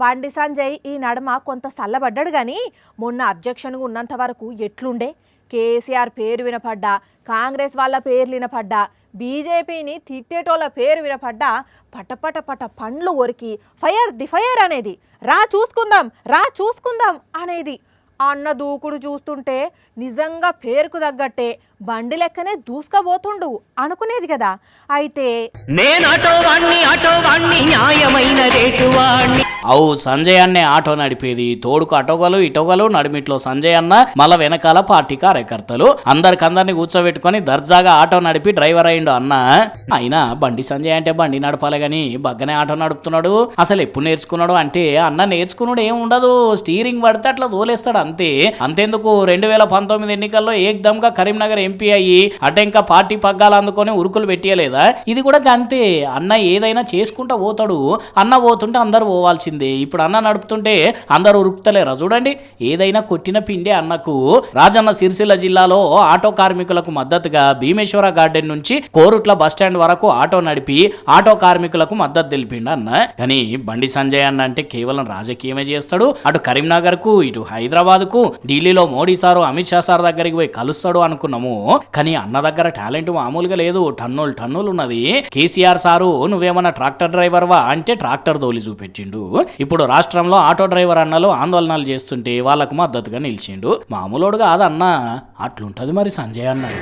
బండి సంజయ్ ఈ నడమ కొంత సల్లబడ్డాడు కానీ మొన్న అధ్యక్షునిగా ఉన్నంత వరకు ఎట్లుండే? కేసీఆర్ పేరు వినపడ్డా? కాంగ్రెస్ వాళ్ళ పేర్లు వినపడ్డా? బీజేపీని తిట్టేటోళ్ళ పేరు వినపడ్డా? పటపట పట పండ్లు ఒరికి ఫైర్ ది ఫైర్ అనేది. రా చూసుకుందాం రా చూసుకుందాం అనేది. అన్న దూకుడు చూస్తుంటే నిజంగా పేరుకు తగ్గట్టే బండి లెక్కనే దూసుకపోతుండు అనుకునేది కదా. అయితే నేను ఆటో అవు సంజయ్ అన్నే ఆటో నడిపేది. తోడుకు అటోగలు ఇటోగలు నడిమిట్లో సంజయ్ అన్న మళ్ళా వెనకాల పార్టీ కార్యకర్తలు. అందరికందరిని కూర్చోబెట్టుకొని దర్జాగా ఆటో నడిపి డ్రైవర్ అయిండు అన్న. అయినా బండి సంజయ్ అంటే బండి నడపాలి గాని బగ్గనే ఆటో నడుపుతున్నాడు. అసలు ఎప్పుడు నేర్చుకున్నాడు అంటే అన్న నేర్చుకున్నాడు ఏం ఉండదు. స్టీరింగ్ పడితే అట్లా తోలేస్తాడు అంతే. అంతేందుకు? రెండు వేల పంతొమ్మిది ఎన్నికల్లో ఏకదమ్గా కరీంనగర్ ఎంపీ అయ్యి అంటే ఇంకా పార్టీ పగ్గాలు అందుకొని ఉరుకులు పెట్టియలేదా? ఇది కూడా అంతే అన్న ఏదైనా చేసుకుంటా పోతాడు. అన్న పోతుంటే అందరు పోవాల్సింది. ఇప్పుడు అన్న నడుపుతుంటే అందరూ ఉరుకుతలేరా? చూడండి ఏదైనా కొట్టిన పిండే అన్నకు రాజన్న సిరిసిల్ల జిల్లాలో ఆటో కార్మికులకు మద్దతుగా భీమేశ్వర గార్డెన్ నుంచి కోరుట్ల బస్టాండ్ వరకు ఆటో నడిపి ఆటో కార్మికులకు మద్దతు తెలిపిండు అన్న. కానీ బండి సంజయ్ అన్న అంటే కేవలం రాజకీయమే చేస్తాడు. అటు కరీంనగర్కు ఇటు హైదరాబాద్కు ఢిల్లీలో మోడీ సారు అమిత్ షా సార్ దగ్గరికి పోయి కలుస్తాడు అనుకున్నాము. కానీ అన్న దగ్గర టాలెంట్ మామూలుగా లేదు. టన్నులు టన్నులు ఉన్నది. కేసీఆర్ సారు నువ్వేమన్నా ట్రాక్టర్ డ్రైవర్వా? అంటే ట్రాక్టర్ తోలి చూపెట్టిండు. ఇప్పుడు రాష్ట్రంలో ఆటో డ్రైవర్ అన్నలు ఆందోళనలు చేస్తుంటే వాళ్ళకు మద్దతుగా నిలిచిండు. మామూలుగా అదన్నా అట్లుంటది మరి సంజయ్ అన్నాడు